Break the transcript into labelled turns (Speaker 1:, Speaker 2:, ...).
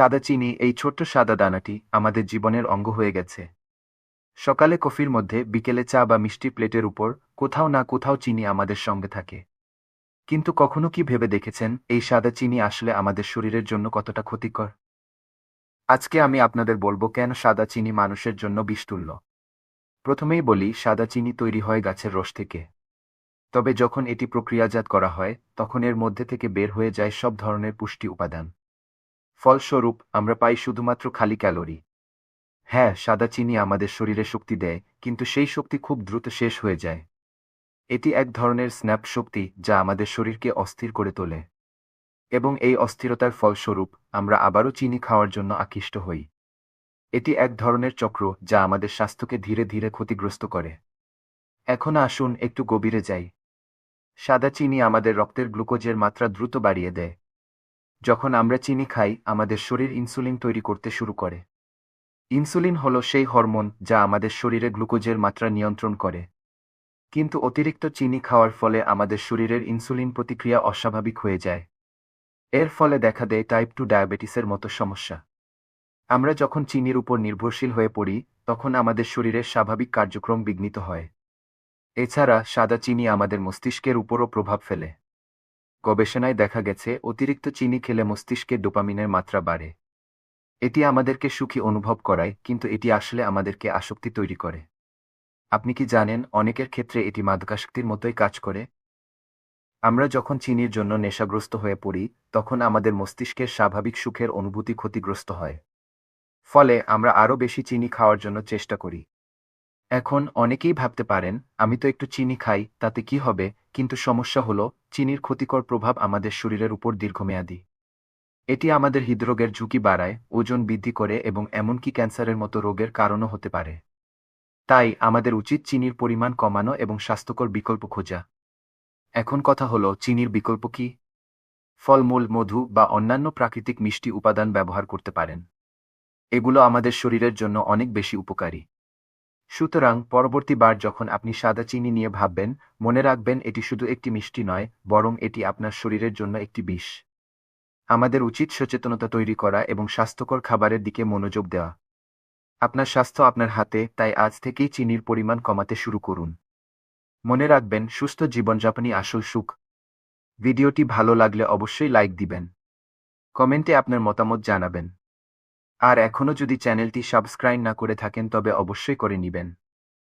Speaker 1: সাদা চিনি, এই ছোট্ট সাদা দানাটি আমাদের জীবনের অঙ্গ হয়ে গেছে। সকালে কফির মধ্যে, বিকেলে চা বা মিষ্টি প্লেটের উপর কোথাও না কোথাও চিনি আমাদের সঙ্গে থাকে। কিন্তু কখনো কি ভেবে দেখেছেন, এই সাদা চিনি আসলে আমাদের শরীরের জন্য কতটা ক্ষতিকর? আজকে আমি আপনাদের বলব কেন সাদা চিনি মানুষের জন্য বিষতুল্য। প্রথমেই বলি, সাদা চিনি তৈরি হয় গাছের রস থেকে। তবে যখন এটি প্রক্রিয়াজাত করা হয়, তখন এর মধ্যে থেকে বের হয়ে যায় সব ধরনের পুষ্টি উপাদান। ফলস্বরূপ, আমরা পাই শুধুমাত্র খালি ক্যালোরি। হ্যাঁ সাদা চিনি আমাদের শরীরে শক্তি দেয়, কিন্তু সেই শক্তি খুব দ্রুত শেষ হয়ে যায়। এটি এক ধরনের স্ন্যাপ শক্তি যা আমাদের শরীরকে অস্থির করে তোলে। এবং এই অস্থিরতার ফলস্বরূপ, আমরা আবারও চিনি খাওয়ার জন্য আকৃষ্ট হই। এটি এক ধরনের চক্র যা আমাদের স্বাস্থ্যকে ধীরে ধীরে ক্ষতিগ্রস্ত করে। এখন আসুন একটু গভীরে যাই। সাদা চিনি আমাদের রক্তের গ্লুকোজের মাত্রা দ্রুত বাড়িয়ে দেয়। যখন আমরা চিনি খাই, আমাদের শরীর ইনসুলিন তৈরি করতে শুরু করে। ইনসুলিন হল সেই হরমোন যা আমাদের শরীরে গ্লুকোজের মাত্রা নিয়ন্ত্রণ করে। কিন্তু অতিরিক্ত চিনি খাওয়ার ফলে আমাদের শরীরের ইনসুলিন প্রতিক্রিয়া অস্বাভাবিক হয়ে যায়। এর ফলে দেখা দেয় টাইপ টু ডায়াবেটিসের মতো সমস্যা। আমরা যখন চিনির উপর নির্ভরশীল হয়ে পড়ি, তখন আমাদের শরীরের স্বাভাবিক কার্যক্রম বিঘ্নিত হয়। এছাড়া সাদা চিনি আমাদের মস্তিষ্কের উপরও প্রভাব ফেলে। গবেষণায় দেখা গেছে, অতিরিক্ত চিনি খেলে মস্তিষ্কে ডোপামিনের মাত্রা বাড়ে। এটি আমাদেরকে সুখী অনুভব করায়, কিন্তু এটি আসলে আমাদেরকে আসক্তি তৈরি করে। আপনি কি জানেন, অনেকের ক্ষেত্রে এটি মাদকাসক্তির মতোই কাজ করে? আমরা যখন চিনির জন্য নেশাগ্রস্ত হয়ে পড়ি, তখন আমাদের মস্তিষ্কের স্বাভাবিক সুখের অনুভূতি ক্ষতিগ্রস্ত হয়। ফলে আমরা আরও বেশি চিনি খাওয়ার জন্য চেষ্টা করি। এখন অনেকেই ভাবতে পারেন, আমি তো একটু চিনি খাই, তাতে কি হবে? কিন্তু সমস্যা হলো, চিনির ক্ষতিকর প্রভাব আমাদের শরীরের উপর দীর্ঘমেয়াদী। এটি আমাদের হৃদরোগের ঝুঁকি বাড়ায়, ওজন বৃদ্ধি করে এবং এমনকি ক্যান্সারের মতো রোগের কারণও হতে পারে। তাই আমাদের উচিত চিনির পরিমাণ কমানো এবং স্বাস্থ্যকর বিকল্প খোঁজা। এখন কথা হলো, চিনির বিকল্প কি? ফলমূল, মধু বা অন্যান্য প্রাকৃতিক মিষ্টি উপাদান ব্যবহার করতে পারেন। এগুলো আমাদের শরীরের জন্য অনেক বেশি উপকারী। সুতরাং পরবর্তীবার যখন আপনি সাদা চিনি নিয়ে ভাববেন, মনে রাখবেন এটি শুধু একটি মিষ্টি নয়, বরং এটি আপনার শরীরের জন্য একটি বিষ। আমাদের উচিত সচেতনতা তৈরি করা এবং স্বাস্থ্যকর খাবারের দিকে মনোযোগ দেওয়া। আপনার স্বাস্থ্য আপনার হাতে, তাই আজ থেকেই চিনির পরিমাণ কমাতে শুরু করুন। মনে রাখবেন, সুস্থ জীবনযাপনই আসল সুখ। ভিডিওটি ভালো লাগলে অবশ্যই লাইক দিবেন। কমেন্টে আপনার মতামত জানাবেন। আর এখনও যদি চ্যানেলটি সাবস্ক্রাইব না করে থাকেন তবে অবশ্যই করে নিবেন।